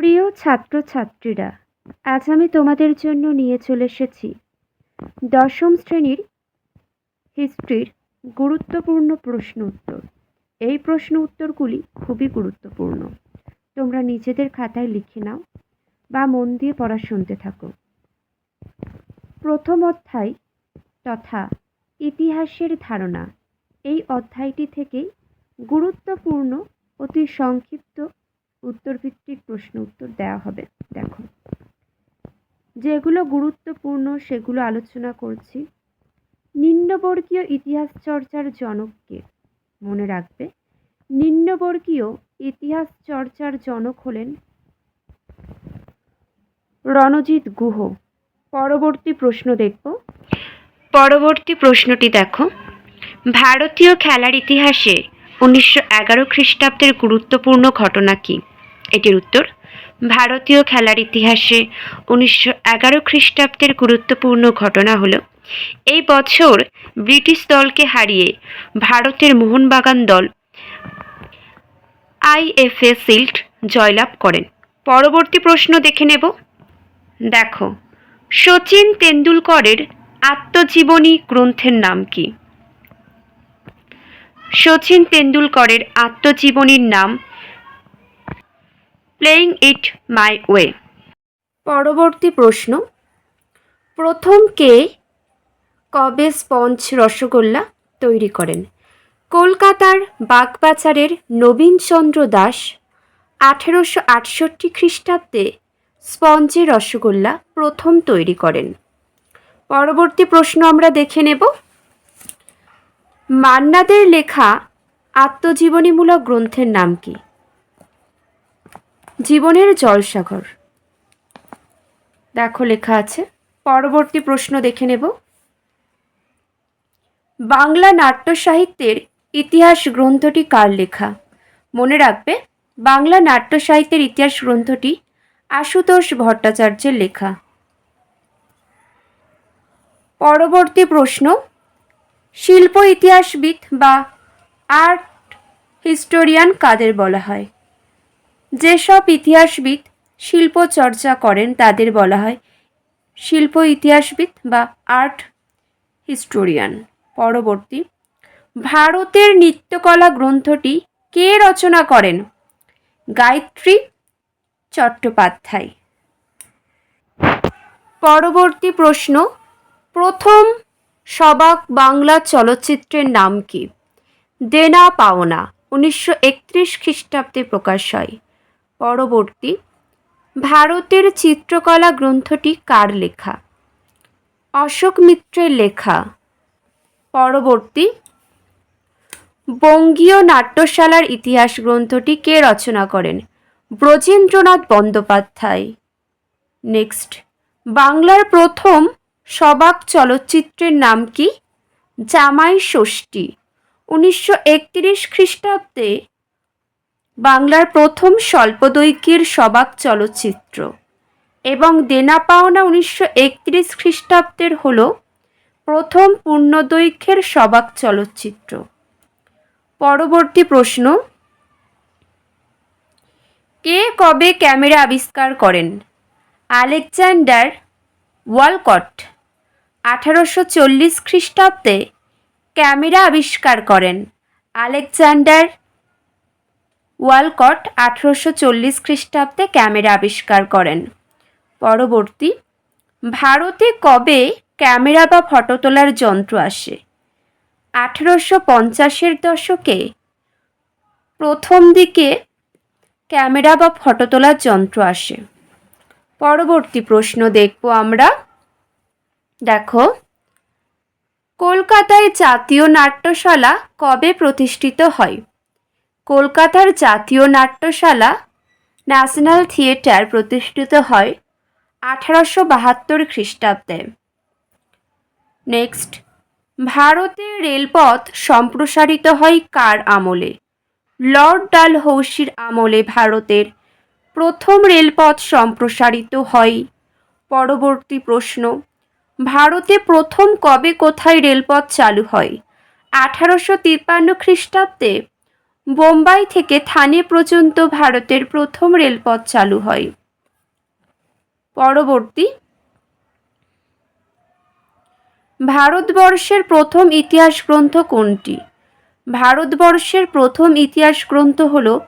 প্রিয় ছাত্রছাত্রীরা, আজ আমি তোমাদের জন্য নিয়ে চলে এসেছি দশম শ্রেণির হিস্ট্রির গুরুত্বপূর্ণ প্রশ্ন উত্তর। এই প্রশ্ন উত্তরগুলি খুবই গুরুত্বপূর্ণ। তোমরা নিজেদের খাতায় লিখে নাও বা মন দিয়ে পড়া শুনতে থাকো। প্রথম অধ্যায় তথা ইতিহাসের ধারণা। এই অধ্যায়টি থেকেই গুরুত্বপূর্ণ, অতি সংক্ষিপ্ত উত্তরভিত্তিক প্রশ্ন উত্তর দেওয়া হবে। দেখো। যেগুলো গুরুত্বপূর্ণ, সেগুলো আলোচনা করছি। নিম্নবর্গীয় ইতিহাস চর্চার জনককে মনে রাখবে। নিম্নবর্গীয় ইতিহাস চর্চার জনক হলেন রণজিৎ গুহ। পরবর্তী প্রশ্ন দেখব। পরবর্তী প্রশ্নটি দেখো। ভারতীয় খেলার ইতিহাসে উনিশশো এগারো খ্রিস্টাব্দের গুরুত্বপূর্ণ ঘটনা কী? এটির উত্তর, ভারতীয় খেলার ইতিহাসে উনিশশো এগারো খ্রিস্টাব্দের গুরুত্বপূর্ণ ঘটনা হলো, এই বছর ব্রিটিশ দলকে হারিয়ে ভারতের মোহনবাগান দল আইএফএ শিল্ড জয়লাভ করেন। পরবর্তী প্রশ্ন দেখে নেব। দেখো সচিন তেন্ডুলকরের আত্মজীবনী গ্রন্থের নাম কি? সচিন তেন্ডুলকরের আত্মজীবনীর নাম প্লেয়িং ইট মাই ওয়ে পরবর্তী প্রশ্ন, প্রথম কে কবে স্পঞ্জ রসগোল্লা তৈরি করেন? কলকাতার বাগবাজারের নবীনচন্দ্র দাস আঠেরোশো আটষট্টি খ্রিস্টাব্দে স্পঞ্জের রসগোল্লা প্রথম তৈরি করেন। পরবর্তী প্রশ্ন আমরা দেখে নেব। মান্নাদের লেখা আত্মজীবনীমূলক গ্রন্থের নাম কি? জীবনের জলসাগর। দেখো লেখা আছে। পরবর্তী প্রশ্ন দেখে নেব। বাংলা নাট্য সাহিত্যের ইতিহাস গ্রন্থটি কার লেখা? মনে রাখবে, বাংলা নাট্য সাহিত্যের ইতিহাস গ্রন্থটি আশুতোষ ভট্টাচার্যের লেখা। পরবর্তী প্রশ্ন, শিল্প ইতিহাসবিদ বা আর্ট হিস্টোরিয়ান কাদের বলা হয়? যেসব ইতিহাসবিদ শিল্প চর্চা করেন তাদের বলা হয় শিল্প ইতিহাসবিদ বা আর্ট হিস্টোরিয়ান। পরবর্তী, ভারতের নৃত্যকলা গ্রন্থটি কে রচনা করেন? গায়ত্রী চট্টোপাধ্যায়। পরবর্তী প্রশ্ন, প্রথম সবাক বাংলা চলচ্চিত্রের নাম কি? দেনা পাওনা, উনিশশো একত্রিশ খ্রিস্টাব্দে প্রকাশ হয়। পরবর্তী, ভারতের চিত্রকলা গ্রন্থটি কার লেখা? অশোক মিত্রের লেখা। পরবর্তী, বঙ্গীয় নাট্যশালার ইতিহাস গ্রন্থটি কে রচনা করেন? ব্রজেন্দ্রনাথ বন্দ্যোপাধ্যায়। নেক্সট, বাংলার প্রথম সবাক চলচ্চিত্রের নাম কি? জামাই ষষ্ঠী। উনিশশো একত্রিশ খ্রিস্টাব্দে বাংলার প্রথম স্বল্পদৈর্ঘ্যের সবাক চলচ্চিত্র। এবং দেনা পাওনা উনিশশো একত্রিশ খ্রিস্টাব্দের হল প্রথম পূর্ণদৈর্ঘ্যের সবাক চলচ্চিত্র। পরবর্তী প্রশ্ন, কে কবে ক্যামেরা আবিষ্কার করেন? আলেকজান্ডার ওয়ালকট আঠারোশো চল্লিশ খ্রিস্টাব্দে ক্যামেরা আবিষ্কার করেন আলেকজান্ডার ওয়ালকট আঠেরোশো চল্লিশ খ্রিস্টাব্দে ক্যামেরা আবিষ্কার করেন। পরবর্তী, ভারতে কবে ক্যামেরা বা ফটো তোলার যন্ত্র আসে? আঠেরোশো পঞ্চাশের দশকে প্রথম দিকে ক্যামেরা বা ফটো তোলার যন্ত্র আসে। পরবর্তী প্রশ্ন দেখব আমরা। দেখো, কলকাতায় জাতীয় নাট্যশালা কবে প্রতিষ্ঠিত হয়? কলকাতার জাতীয় নাট্যশালা ন্যাশনাল থিয়েটার প্রতিষ্ঠিত হয় আঠারোশো বাহাত্তর খ্রিস্টাব্দে। নেক্সট, ভারতে রেলপথ সম্প্রসারিত হয় কার আমলে? লর্ড ডালহৌসির আমলে ভারতের প্রথম রেলপথ সম্প্রসারিত হয়। পরবর্তী প্রশ্ন, ভারতে প্রথম কবে কোথায় রেলপথ চালু হয়? আঠারোশো তিপ্পান্ন খ্রিস্টাব্দে বোম্বাই থেকে থানে পর্যন্ত ভারতের প্রথম রেলপথ চালু হয়। পরবর্তী ভারতবর্ষের প্রথম ইতিহাস গ্রন্থ কোনটি? ভারতবর্ষের প্রথম ইতিহাস গ্রন্থ হল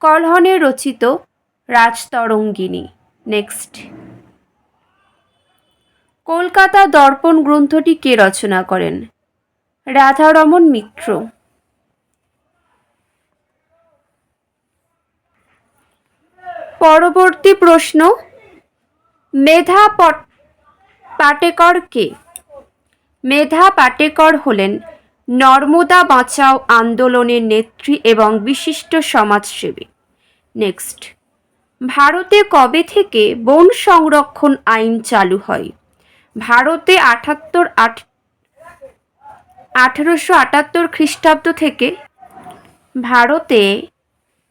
কলহনের রচিত রাজতরঙ্গিনী। নেক্সট। কলকাতা দর্পণ গ্রন্থটি কে রচনা করেন? রাধারমণ মিত্র। পরবর্তী প্রশ্ন, মেধা পট- পাটেকর কে? মেধা পাটেকর হলেন নর্মদা বাঁচাও আন্দোলনের নেত্রী এবং বিশিষ্ট সমাজসেবী। নেক্সট ভারতে কবে থেকে বন সংরক্ষণ আইন চালু হয়? ভারতে আটাত্তর আট আঠারোশো আটাত্তর খ্রিস্টাব্দ থেকে ভারতে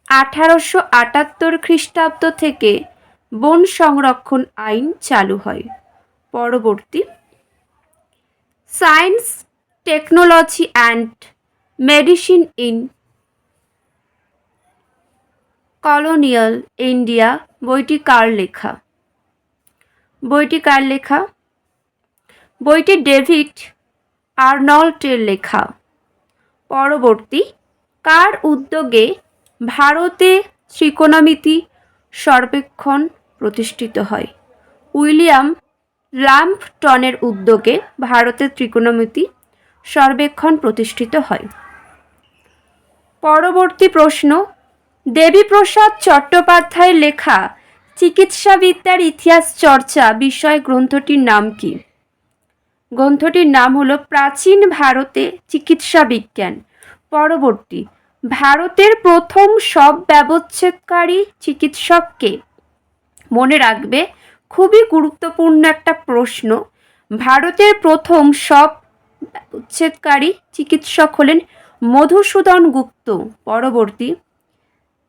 আঠারোশো আটাত্তর খ্রিস্টাব্দ থেকে বন সংরক্ষণ আইন চালু হয়। পরবর্তী। Science, technology and medicine in colonial India বইটি কার লেখা? বইটি কার লেখা? বইটি ডেভিড আর্নল্টের লেখা। পরবর্তী। কার উদ্যোগে ভারতে ত্রিকোণমিতি সর্বেক্ষণ প্রতিষ্ঠিত হয়। উইলিয়াম ল্যাম্পটনের উদ্যোগে ভারতের ত্রিকোণমিতি সর্বেক্ষণ প্রতিষ্ঠিত হয়। পরবর্তী প্রশ্ন, দেবীপ্রসাদ চট্টোপাধ্যায় লেখা চিকিৎসাবিদ্যার ইতিহাস চর্চা বিষয় গ্রন্থটির নাম কি? গ্রন্থটির নাম হলো প্রাচীন ভারতে চিকিৎসা বিজ্ঞান। পরবর্তী ভারতের প্রথম সব ব্যবচ্ছেদকারী চিকিৎসককে মনে রাখবে, খুবই গুরুত্বপূর্ণ একটা প্রশ্ন। ভারতের প্রথম সব উচ্ছেদকারী চিকিৎসক হলেন মধুসূদন গুপ্ত, পরবর্তী।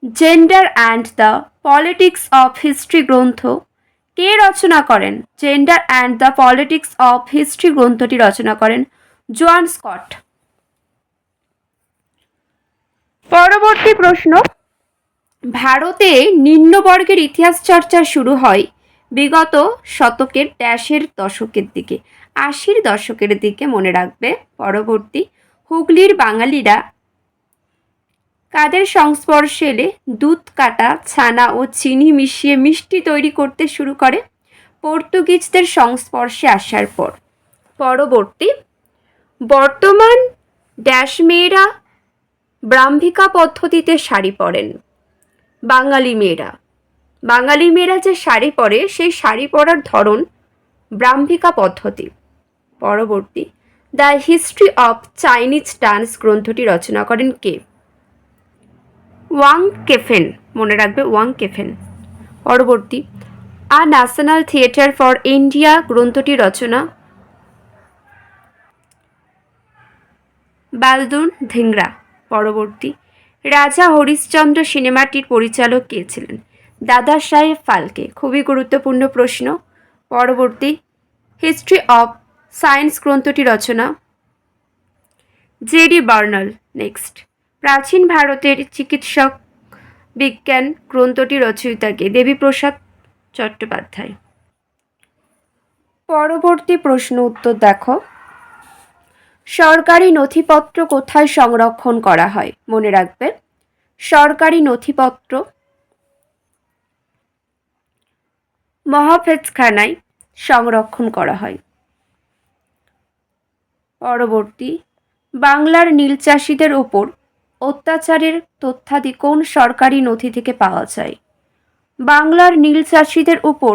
Gender and the politics of history গ্রন্থ। কে রচনা করেন? Gender and the politics of history গ্রন্থটি রচনা করেন জোয়ান স্কট। পরবর্তী প্রশ্ন। ভারতে নিম্নবর্গের ইতিহাস চর্চা শুরু হয় বিগত শতকের ড্যাশের দশকের দিকে। আশির দশকের দিকে মনে রাখবে পরবর্তী হুগলির বাঙালিরা। কাদের সংস্পর্শে এলে দুধ কাটা, ছানা ও চিনি মিশিয়ে মিষ্টি তৈরি করতে শুরু করে? পর্তুগিজদের সংস্পর্শে আসার পর। পরবর্তী। বর্তমান ড্যাশ মেয়েরা ব্রাহ্মিকা পদ্ধতিতে শাড়ি পরেন। বাঙালি মেয়েরা। বাঙালি মেয়েরা যে শাড়ি পরে, সেই শাড়ি পরার ধরন ব্রাহ্মিকা পদ্ধতি। পরবর্তী, the history of Chinese dance গ্রন্থটি রচনা করেন কে? ওয়াং কেফেন, মনে রাখবে ওয়াং কেফেন। পরবর্তী, a national theatre for India গ্রন্থটি রচনা বালদুন ধিংরা। পরবর্তী। রাজা হরিশ্চন্দ্র সিনেমাটির পরিচালক কে ছিলেন? দাদা সাহেব ফালকে। খুবই গুরুত্বপূর্ণ প্রশ্ন। পরবর্তী। হিস্ট্রি অফ সায়েন্স গ্রন্থটি রচনা। জেডি বার্নাল। নেক্সট। প্রাচীন ভারতের চিকিৎসক বিজ্ঞান গ্রন্থটি রচয়িতাকে দেবীপ্রসাদ চট্টোপাধ্যায়। পরবর্তী প্রশ্ন উত্তর দেখো। সরকারি নথিপত্র কোথায় সংরক্ষণ করা হয়? মনে রাখবে সরকারি নথিপত্র মহাফেজখানায় সংরক্ষণ করা হয়। পরবর্তী, বাংলার নীল চাষিদের ওপর অত্যাচারের তথ্যাদি কোন সরকারি নথি থেকে পাওয়া যায়? বাংলার নীল চাষিদের উপর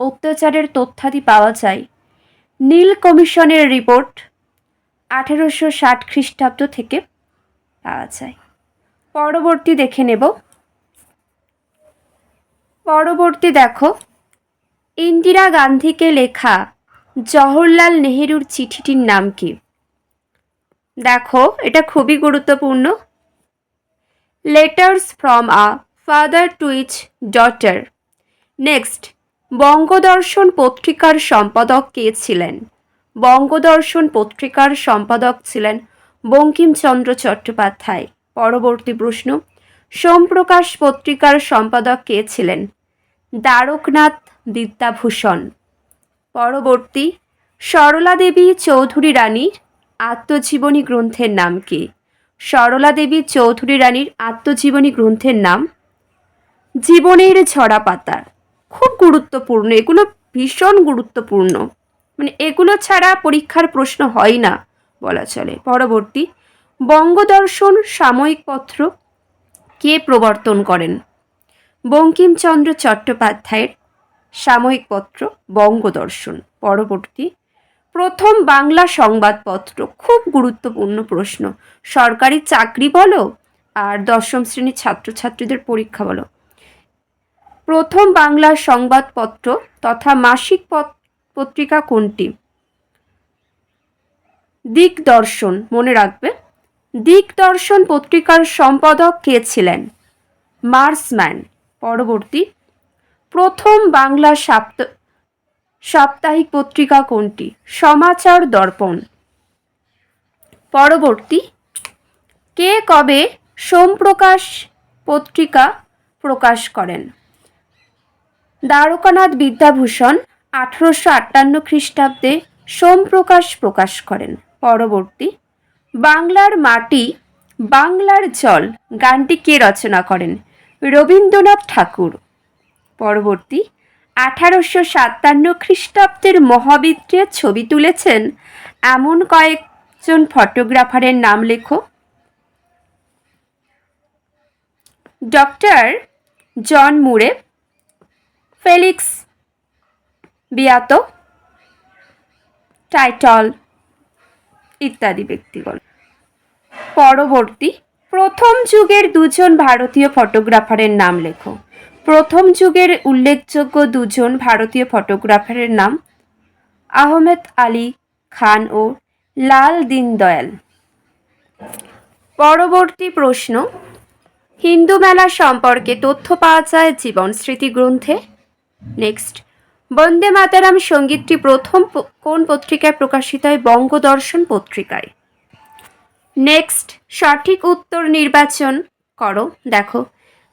অত্যাচারের তথ্যাদি পাওয়া যায় নীল কমিশনের রিপোর্ট আঠেরোশো ষাট খ্রিস্টাব্দ থেকে পাওয়া যায়। পরবর্তী দেখে নেব। পরবর্তী দেখো। ইন্দিরা গান্ধীকে লেখা জওহরলাল নেহেরুর চিঠিটির নাম কি? দেখো, এটা খুবই গুরুত্বপূর্ণ। Letters from a father to his daughter next Bangadarshan পত্রিকার সম্পাদক কে ছিলেন? বঙ্গদর্শন পত্রিকার সম্পাদক ছিলেন বঙ্কিমচন্দ্র চট্টোপাধ্যায়। পরবর্তী প্রশ্ন, সোমপ্রকাশ পত্রিকার সম্পাদক কে ছিলেন? দ্বারকনাথ বিদ্যাভূষণ। পরবর্তী, সরলা দেবী চৌধুরী রানীর আত্মজীবনী গ্রন্থের নাম কি? সরলা দেবী চৌধুরী রানীর আত্মজীবনী গ্রন্থের নাম? জীবনের ঝরা পাতার। খুব গুরুত্বপূর্ণ, এগুলো ভীষণ গুরুত্বপূর্ণ। মানে এগুলো ছাড়া পরীক্ষার প্রশ্ন হয় না বলা চলে। পরবর্তী, বঙ্গদর্শন সাময়িক পত্র কে প্রবর্তন করেন? বঙ্কিমচন্দ্র চট্টোপাধ্যায়ের সাময়িক পত্র বঙ্গদর্শন। পরবর্তী, প্রথম বাংলা সংবাদপত্র, খুব গুরুত্বপূর্ণ প্রশ্ন, সরকারি চাকরি বলো আর দশম শ্রেণির ছাত্রছাত্রীদের পরীক্ষা বলো। প্রথম বাংলা সংবাদপত্র তথা মাসিক পত- পত্রিকা কোনটি? দিকদর্শন মনে রাখবে। দিকদর্শন পত্রিকার সম্পাদক কে ছিলেন? মার্সম্যান, পরবর্তী। প্রথম বাংলা সাপ্ত, সাপ্তাহিক পত্রিকা কোনটি? সমাচার দর্পণ। পরবর্তী। কে কবে সোমপ্রকাশ পত্রিকা প্রকাশ করেন? দ্বারকানাথ বিদ্যাভূষণ আঠারোশো আটান্ন খ্রিস্টাব্দে সোমপ্রকাশ প্রকাশ করেন। পরবর্তী, বাংলার মাটি, বাংলার জল গানটি কে রচনা করেন? রবীন্দ্রনাথ ঠাকুর। পরবর্তী, আঠারোশো সাতান্ন খ্রিস্টাব্দের মহাবিদ্রের ছবি তুলেছেন এমন কয়েকজন ফটোগ্রাফারের নাম লেখো। Doctor John Murray, Felix Beato, Tytler ইত্যাদি ব্যক্তিগণ। পরবর্তী, প্রথম যুগের দুজন ভারতীয় ফটোগ্রাফারের নাম লেখো। প্রথম যুগের উল্লেখযোগ্য দুজন ভারতীয় ফটোগ্রাফারের নাম আহমেদ আলী খান ও লাল দিন দয়াল। পরবর্তী প্রশ্ন, হিন্দু মেলা সম্পর্কে তথ্য পাওয়া যায় জীবন স্মৃতি গ্রন্থে? নেক্সট। বন্দে মাতারাম সঙ্গীতটি প্রথম কোন পত্রিকায় প্রকাশিত হয়? বঙ্গদর্শন পত্রিকায়। নেক্সট, সঠিক উত্তর নির্বাচন করো। দেখো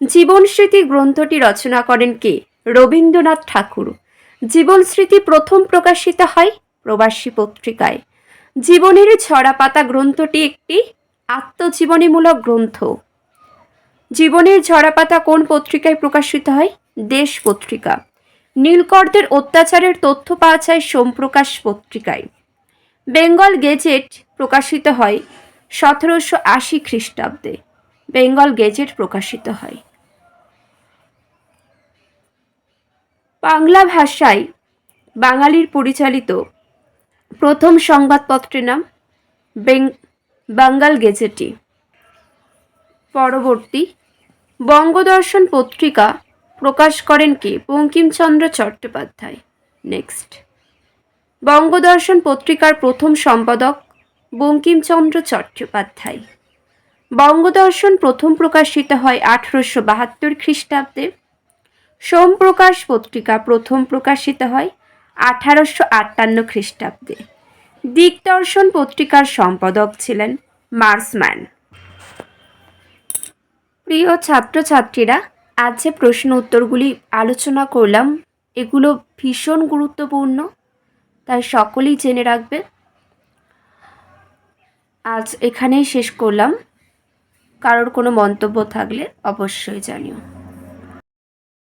জীবন স্মৃতি গ্রন্থটি রচনা করেন কে? রবীন্দ্রনাথ ঠাকুর। জীবন স্মৃতি প্রথম প্রকাশিত হয় প্রবাসী পত্রিকায়। জীবনের ছড়া পাতা গ্রন্থটি একটি আত্মজীবনীমূলক গ্রন্থ। জীবনের ঝরাপাতা কোন পত্রিকায় প্রকাশিত হয়? দেশ পত্রিকা। নীলকরদের অত্যাচারের তথ্য পাওয়া যায় সোমপ্রকাশ পত্রিকায়। বেঙ্গল গেজেট প্রকাশিত হয় সতেরোশো আশি খ্রিস্টাব্দে। বেঙ্গল গেজেট প্রকাশিত হয়। বাংলা ভাষায় বাঙালির পরিচালিত প্রথম সংবাদপত্রের নাম বাঙ্গাল গেজেটি পরবর্তী বঙ্গদর্শন পত্রিকা প্রকাশ করেন কে? বঙ্কিমচন্দ্র চট্টোপাধ্যায়। নেক্সট বঙ্গদর্শন পত্রিকার প্রথম সম্পাদক বঙ্কিমচন্দ্র চট্টোপাধ্যায়। বঙ্গদর্শন প্রথম প্রকাশিত হয় আঠারোশো বাহাত্তর খ্রিস্টাব্দে। সোমপ্রকাশ পত্রিকা প্রথম প্রকাশিত হয় আঠারোশো আটান্ন খ্রিস্টাব্দে। দিকদর্শন পত্রিকার সম্পাদক ছিলেন মার্সম্যান। প্রিয় ছাত্রছাত্রীরা আজ যে প্রশ্ন উত্তরগুলি আলোচনা করলাম। এগুলো ভীষণ গুরুত্বপূর্ণ, তাই সকলেই জেনে রাখবে। আজ এখানেই শেষ করলাম। কারোর কোনো মন্তব্য থাকলে অবশ্যই জানিও।